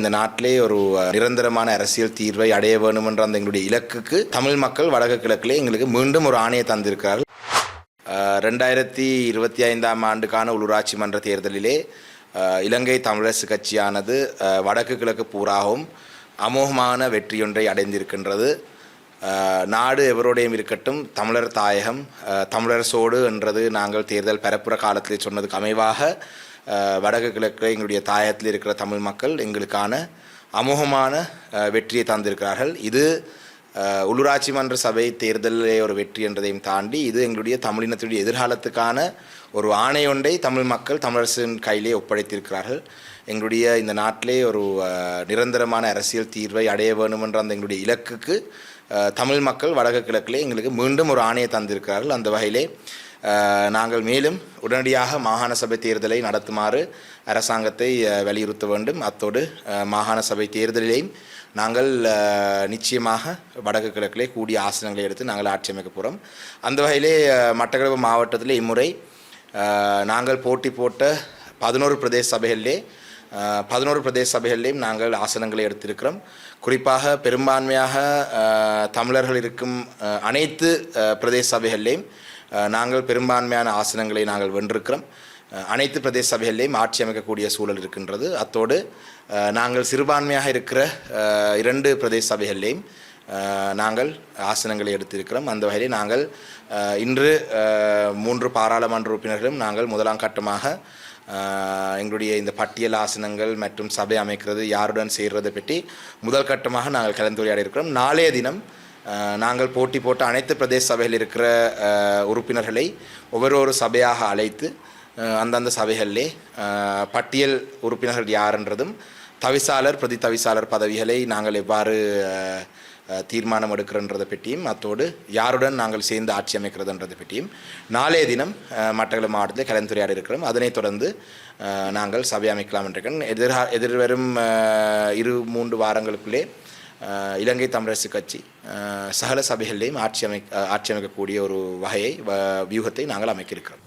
இந்த நாட்டிலே ஒரு நிரந்தரமான அரசியல் தீர்வை அடைய வேண்டும் என்ற அந்த எங்களுடைய இலக்குக்கு தமிழ் மக்கள் வடக்கு கிழக்கிலே எங்களுக்கு மீண்டும் ஒரு ஆணையை தந்திருக்கிறார்கள். ரெண்டாயிரத்தி இருபத்தி ஐந்தாம் ஆண்டுக்கான உள்ளூராட்சி மன்ற தேர்தலிலே இலங்கை தமிழரசு கட்சியானது வடக்கு கிழக்கு பூராகவும் அமோகமான வெற்றியொன்றை அடைந்திருக்கின்றது. நாடு எவரோடையும் இருக்கட்டும் தமிழர் தாயகம் தமிழரசோடு என்றது நாங்கள் தேர்தல் பரப்புற காலத்தில் சொன்னதுக்கு அமைவாக வடக்கு கிழக்கு எங்களுடைய தாயத்தில் இருக்கிற தமிழ் மக்கள் எங்களுக்கான அமோகமான வெற்றியை தந்திருக்கிறார்கள். இது உள்ளூராட்சி மன்ற சபை தேர்தலிலே ஒரு வெற்றி என்றதையும் தாண்டி இது எங்களுடைய தமிழினத்துடைய எதிர்காலத்துக்கான ஒரு ஆணையொன்றை தமிழ் மக்கள் தமிழரசின் கையிலே ஒப்படைத்திருக்கிறார்கள். எங்களுடைய இந்த நாட்டிலே ஒரு நிரந்தரமான அரசியல் தீர்வை அடைய வேண்டும் என்ற அந்த எங்களுடைய இலக்குக்கு தமிழ் மக்கள் வடக்கு கிழக்கிலே எங்களுக்கு மீண்டும் ஒரு ஆணையை தந்திருக்கிறார்கள். அந்த வகையிலே நாங்கள் மேலும் உடனடியாக மாகாண சபை தேர்தலை நடத்துமாறு அரசாங்கத்தை வலியுறுத்த வேண்டும். அத்தோடு மாகாண சபை தேர்தலிலேயும் நாங்கள் நிச்சயமாக வடக்கு கிழக்கிலே கூடிய ஆசனங்களை எடுத்து நாங்கள் ஆட்சி அமைக்க போகிறோம் அந்த வகையிலே மட்டக்களப்பு மாவட்டத்தில் இம்முறை நாங்கள் போட்டி போட்ட பதினோரு பிரதேச சபைகளிலே பதினோரு பிரதேச சபைகளிலேயும் நாங்கள் ஆசனங்களை எடுத்திருக்கிறோம். குறிப்பாக பெரும்பான்மையாக தமிழர்கள் இருக்கும் அனைத்து பிரதேச சபைகளிலேயும் நாங்கள் பெரும்பான்மையான ஆசனங்களை நாங்கள் வென்றிருக்கிறோம். அனைத்து பிரதேச சபைகளிலேயும் ஆட்சி அமைக்கக்கூடிய சூழல் இருக்கின்றது. அத்தோடு நாங்கள் சிறுபான்மையாக இருக்கிற இரண்டு பிரதேச சபைகளிலேயும் நாங்கள் ஆசனங்களை எடுத்திருக்கிறோம். அந்த வகையில் நாங்கள் இன்று மூன்று பாராளுமன்ற உறுப்பினர்களும் நாங்கள் முதலாம் கட்டமாக எங்களுடைய இந்த பட்டியல் ஆசனங்கள் மற்றும் சபை அமைக்கிறது யாருடன் செய்கிறதை பற்றி முதல் கட்டமாக நாங்கள் கலந்துரையாடி இருக்கிறோம் நாளைய தினம் நாங்கள் போட்டி போட்ட அனைத்து பிரதேச சபையில் இருக்கிற உறுப்பினர்களை ஒவ்வொரு ஒரு சபையாக அழைத்து அந்தந்த சபைகளிலே பட்டியல் உறுப்பினர்கள் யாருன்றதும் தவிசாளர் பிரதி தவிசாளர் பதவிகளை நாங்கள் எவ்வாறு தீர்மானம் எடுக்கிறன்றதை பற்றியும் அத்தோடு யாருடன் நாங்கள் சேர்ந்து ஆட்சி அமைக்கிறதுன்றதை பற்றியும் நாளைய தினம் அஹ், மட்டக்களப்பு மாவட்டத்தில் கலந்துரையாடி இருக்கிறோம். அதனைத் தொடர்ந்து நாங்கள் சபை அமைக்கலாம் என்றிருக்கோம் எதிர்கா எதிர்வரும் இரு மூன்று வாரங்களுக்குள்ளே இலங்கை தமிழரசு கட்சி சகல சபைகளிலேயும் ஆட்சி அமை ஆட்சி அமைக்கக்கூடிய ஒரு வகையை வ- வியூகத்தை நாங்கள் அமைக்கியிருக்கிறோம்